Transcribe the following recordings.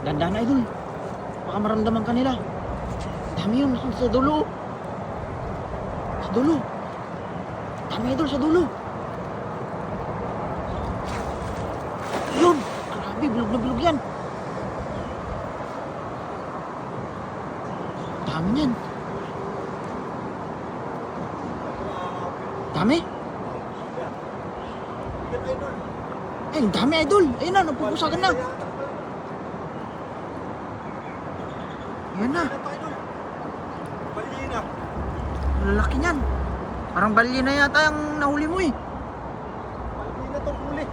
Ganda na idol. Baka maramdaman ka nila. Dami yun sa dulo. Sa dulo. Dami idol sa dulo. Yun. Grabe, bilog na bilog yan. Dami yan. Dami? Eh, ang dami idol. Ayun na, napupusagan na. Yan na. Balina. Lalaki niyan. Parang balye na yata yung nahuli mo eh. Balina to huli.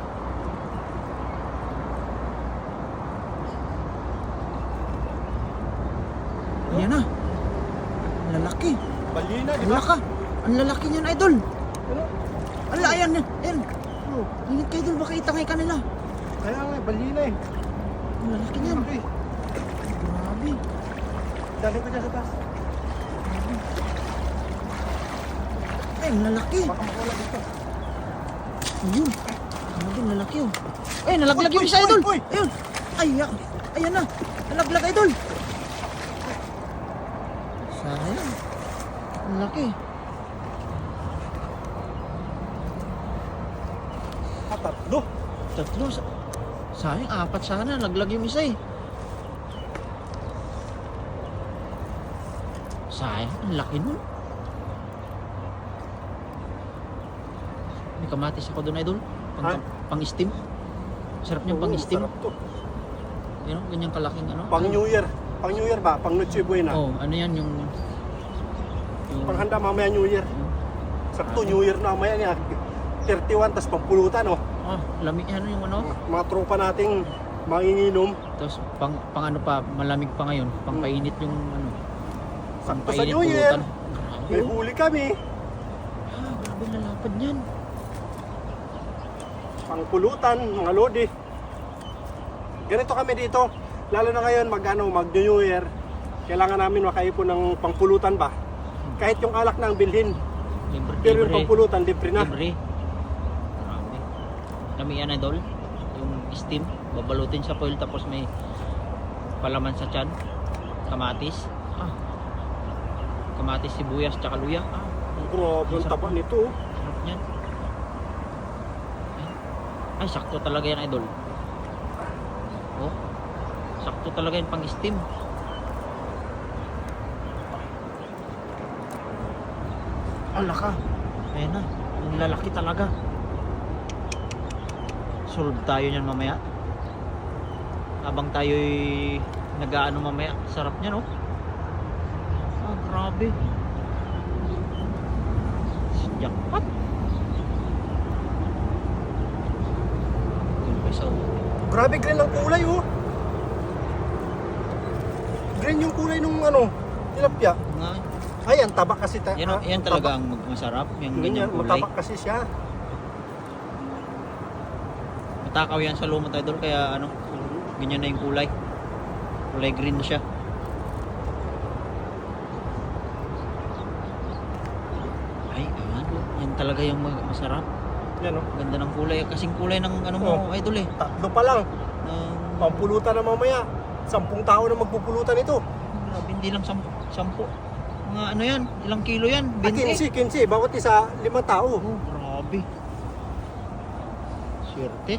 Yan na. Lalaki. Balina, di ba? laka. Ang lalaki niyan, idol. Ano? Ala, ayan, yan. Ayan. Oh, ingat ka, idol. Baka itangay ka nila. Kaya nga, balina eh. Ang lalaki niyan. Grabe. Dali ko dyan sa taas. Ay, dito. Ayun. Grabe, ang lalaki oh. Ay, nalaglag yung isa, idol. Ayun. Ay, ya. Ayan na. Nalaglag, idol. Sayang. Ang laki. Ah, tatlo. Tatlo. sa- Sayang, apat sana. Naglag yung isa eh. Sayang, ang laki nun. May kamatis ako doon, idol. Pang, Ha? pang steam. Sarap niyang pang Oo, steam. sarap to. Yun, ganyang kalaking ano. Pang New Year. Pang New Year ba? Pang Noche Buena. Oh, ano yan yung... yung Panghanda mamaya New Year. Sakto, New Year na mamaya niya. 31, tas pampulutan, oh. oh, lami ano yung ano. Mga tropa nating manginginom. Tapos pang, pang ano pa, malamig pa ngayon. Pang painit yung ano. Sakto sa New Year. May huli kami. Ah, grabe lalapad niyan. Pang pulutan, mga lodi. Ganito kami dito. Lalo na ngayon, mag, ano, mag New Year. Kailangan namin makaipon ng pangpulutan ba? Kahit yung alak na ang bilhin. Libre, Pero yung pangpulutan, libre na. Libre. Grabe. Lami yan idol. Yung steam. Babalutin sa foil tapos may palaman sa tiyan. Kamatis. Ah. Kamatis, sibuyas, tsaka luya. Ah, Grabe ang taba nito. oh. sarap niyan. Ay, Ay, sakto talaga yan idol. Oh. Sakto talaga yan pang steam. Ala ka. Ayan na. Ang lalaki talaga. Solve tayo niyan mamaya. Habang tayo'y nag-aano mamaya. Sarap niyan, oh. Grabe. Jackpot. Isa. Grabe green ang kulay oh. Green yung kulay nung ano, tilapia. Nga, Ay, ang taba kasi. Ta- yan, ah, yan taba. talaga ang mag- masarap. Yung Ganyan, kulay. mataba kasi siya. Matakaw yan sa lumot idol. Kaya ano, ganyan na yung kulay. Kulay green na siya. Ay, ayan. Yan talaga yung masarap. Yan oh. Ganda ng kulay. Kasing kulay ng ano mo, Oh. idol eh. Tatlo pa lang. Ng- Pampulutan na mamaya. Sampung tao na magpupulutan ito. Grabe, hindi lang sampu. sampu. Mga ano yan, ilang kilo yan? Ah, 20? 15, 15. Bawat isa, lima tao. Oh, grabe. Swerte.